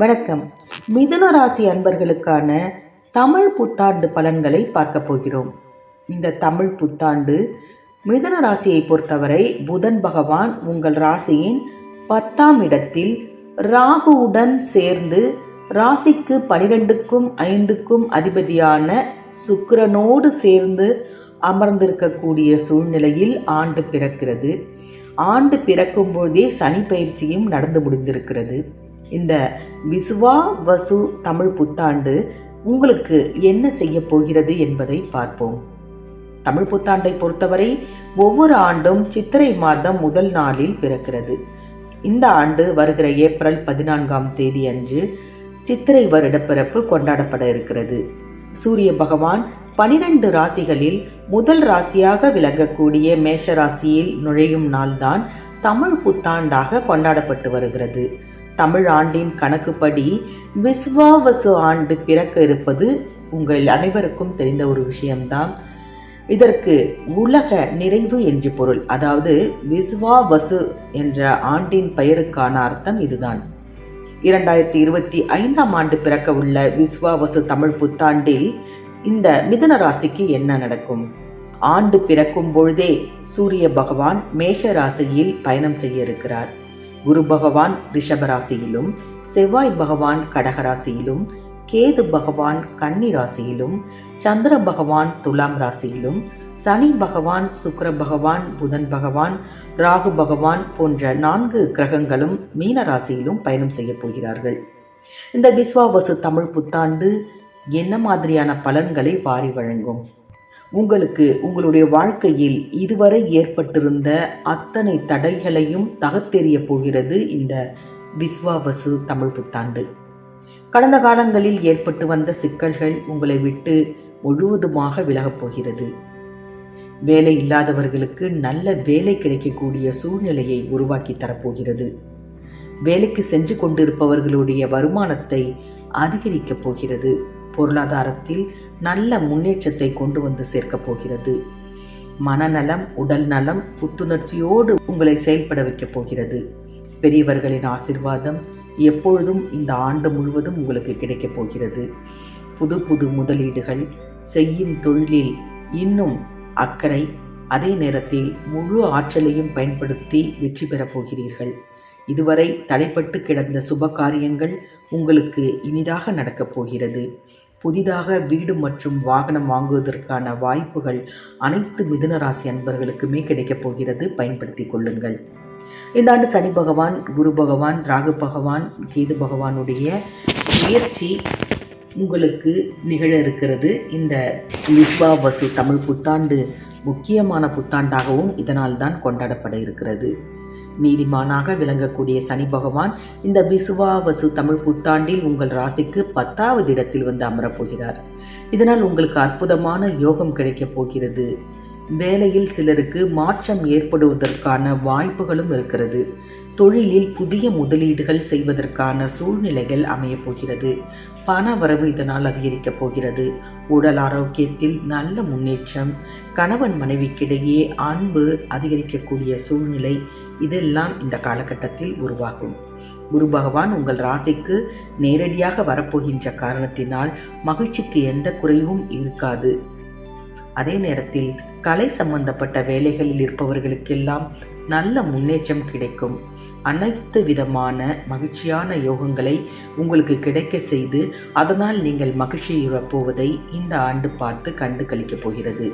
வணக்கம். மிதுன ராசி அன்பர்களுக்கான தமிழ் புத்தாண்டு பலன்களை பார்க்க போகிறோம். இந்த தமிழ் புத்தாண்டு மிதுன ராசியை பொறுத்தவரை புதன் பகவான் உங்கள் ராசியின் பத்தாம் இடத்தில் ராகுவுடன் சேர்ந்து ராசிக்கு பனிரெண்டுக்கும் ஐந்துக்கும் அதிபதியான சுக்கிரனோடு சேர்ந்து அமர்ந்திருக்கக்கூடிய சூழ்நிலையில் ஆண்டு பிறக்கிறது. ஆண்டு பிறக்கும்போதே சனி பயிற்சியும் நடந்து முடிந்திருக்கிறது. இந்த விசுவா வசு தமிழ் புத்தாண்டு உங்களுக்கு என்ன செய்ய போகிறது என்பதை பார்ப்போம். தமிழ் புத்தாண்டை பொறுத்தவரை ஒவ்வொரு ஆண்டும் சித்திரை மாதம் முதல் நாளில் பிறக்கிறது. இந்த ஆண்டு வருகிற ஏப்ரல் பதினான்காம் தேதி அன்று சித்திரை வருட பிறப்பு கொண்டாடப்பட இருக்கிறது. சூரிய பகவான் பனிரெண்டு ராசிகளில் முதல் ராசியாக விளங்கக்கூடிய மேஷ ராசியில் நுழையும் நாள்தான் தமிழ் புத்தாண்டாக கொண்டாடப்பட்டு வருகிறது. தமிழ் ஆண்டின் கணக்குப்படி விஸ்வாவசு ஆண்டு பிறக்க இருப்பது உங்கள் அனைவருக்கும் தெரிந்த ஒரு விஷயம்தான். இதற்கு உலக நிறைவு என்று பொருள் அதாவது விஸ்வாவசு என்ற ஆண்டின் பெயருக்கான அர்த்தம் இதுதான். இரண்டாயிரத்தி இருபத்தி ஐந்தாம் ஆண்டு பிறக்க உள்ள விஸ்வாவசு தமிழ் புத்தாண்டில் இந்த மிதன ராசிக்கு என்ன நடக்கும்? ஆண்டு பிறக்கும் பொழுதே சூரிய பகவான் மேஷ ராசியில் பயணம் செய்ய இருக்கிறார். குரு பகவான் ரிஷபராசியிலும் செவ்வாய் பகவான் கடகராசியிலும் கேது பகவான் கன்னி ராசியிலும் சந்திர பகவான் துலாம் ராசியிலும் சனி பகவான் சுக்கர பகவான் புதன் பகவான் ராகு பகவான் போன்ற நான்கு கிரகங்களும் மீன ராசியிலும் பயணம் செய்ய போகிறார்கள். இந்த விஸ்வாவசு தமிழ் புத்தாண்டு என்ன மாதிரியான பலன்களை வாரி வழங்கும்? உங்களுக்கு உங்களுடைய வாழ்க்கையில் இதுவரை ஏற்பட்டிருந்த அத்தனை தடைகளையும் தகத்தெறிய போகிறது இந்த விஸ்வாவசு தமிழ் புத்தாண்டு. கடந்த காலங்களில் ஏற்பட்டு வந்த சிக்கல்கள் உங்களை விட்டு முழுவதுமாக விலகப் போகிறது. வேலை இல்லாதவர்களுக்கு நல்ல வேலை கிடைக்கக்கூடிய சூழ்நிலையை உருவாக்கி தரப்போகிறது வேலைக்கு சென்று கொண்டிருப்பவர்களுடைய வருமானத்தை அதிகரிக்கப் போகிறது. பொருளாதாரத்தில் நல்ல முன்னேற்றத்தை கொண்டு வந்து சேர்க்கப் போகிறது. மனநலம் உடல் நலம் புத்துணர்ச்சியோடு உங்களை செயல்பட வைக்கப் போகிறது. பெரியவர்களின் ஆசிர்வாதம் எப்பொழுதும் இந்த ஆண்டு முழுவதும் உங்களுக்கு கிடைக்கப் போகிறது. புது புது முதலீடுகள் செய்யும் தொழிலில் இன்னும் அக்கறை அதே நேரத்தில் முழு ஆற்றலையும் பயன்படுத்தி வெற்றி பெறப் போகிறீர்கள். இதுவரை தடைப்பட்டு கிடந்த சுப காரியங்கள் உங்களுக்கு இனிதாக நடக்கப் போகிறது. புதிதாக வீடு மற்றும் வாகனம் வாங்குவதற்கான வாய்ப்புகள் அனைத்து மிதுனராசி அன்பர்களுக்குமே கிடைக்கப் போகிறது. பயன்படுத்தி கொள்ளுங்கள். இந்த ஆண்டு சனி பகவான் குரு பகவான் ராகு பகவான் கேது பகவானுடைய முயற்சி உங்களுக்கு நிகழ இருக்கிறது. இந்த விஸ்வா வசு தமிழ் புத்தாண்டு முக்கியமான புத்தாண்டாகவும் இதனால் தான் கொண்டாடப்பட இருக்கிறது. நீதிமானாக விளங்கக்கூடிய சனி பகவான் இந்த விசுவாவசு தமிழ் புத்தாண்டில் உங்கள் ராசிக்கு பத்தாவது இடத்தில் வந்து அமரப்போகிறார் இதனால் உங்களுக்கு அற்புதமான யோகம் கிடைக்கப் போகிறது. வேலையில் சிலருக்கு மாற்றம் ஏற்படுவதற்கான வாய்ப்புகளும் இருக்கிறது. தொழிலில் புதிய முதலீடுகள் செய்வதற்கான சூழ்நிலைகள் அமையப் போகிறது. பண வரவு இதனால் அதிகரிக்கப் போகிறது. உடல் ஆரோக்கியத்தில் நல்ல முன்னேற்றம் கணவன் மனைவிக்கிடையே அன்பு அதிகரிக்கக்கூடிய சூழ்நிலை இதெல்லாம் இந்த காலகட்டத்தில் உருவாகும். குரு பகவான் உங்கள் ராசிக்கு நேரடியாக வரப்போகின்ற காரணத்தினால் மகிழ்ச்சிக்கு எந்த குறைவும் இருக்காது. அதே நேரத்தில் கலை சம்பந்தப்பட்ட வேலைகளில் இருப்பவர்களுக்கெல்லாம் நல்ல முன்னேற்றம் கிடைக்கும். அனைத்து விதமான மகிழ்ச்சியான யோகங்களை உங்களுக்கு கிடைக்க செய்து அதனால் நீங்கள் மகிழ்ச்சியுறப் போவதை இந்த ஆண்டு பார்த்து கண்டு கழிக்கப் போகிறது.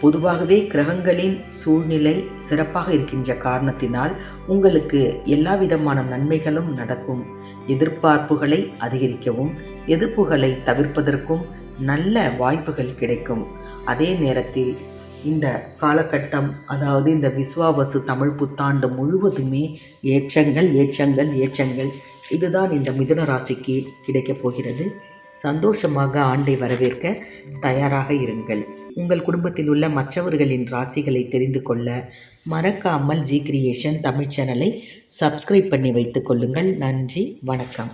பொதுவாகவே கிரகங்களின் சூழ்நிலை சிறப்பாக இருக்கின்ற காரணத்தினால் உங்களுக்கு எல்லா விதமான நன்மைகளும் நடக்கும். எதிர்பார்ப்புகளை அதிகரிக்கவும் எதிர்ப்புகளை தவிர்ப்பதற்கும் நல்ல வாய்ப்புகள் கிடைக்கும். அதே நேரத்தில் இந்த காலகட்டம் அதாவது இந்த விஸ்வாவசு தமிழ் புத்தாண்டு முழுவதுமே ஏற்றங்கள் ஏற்றங்கள் ஏற்றங்கள் இதுதான் இந்த மிதுன ராசிக்கு கிடைக்கப் போகிறது. சந்தோஷமாக ஆண்டை வரவேற்க தயாராக இருங்கள். உங்கள் குடும்பத்தில் உள்ள மற்றவர்களின் ராசிகளை தெரிந்து கொள்ள மறக்காமல் ஜி கிரியேஷன் தமிழ் சேனலை சப்ஸ்கிரைப் பண்ணி வைத்துக் கொள்ளுங்கள். நன்றி வணக்கம்.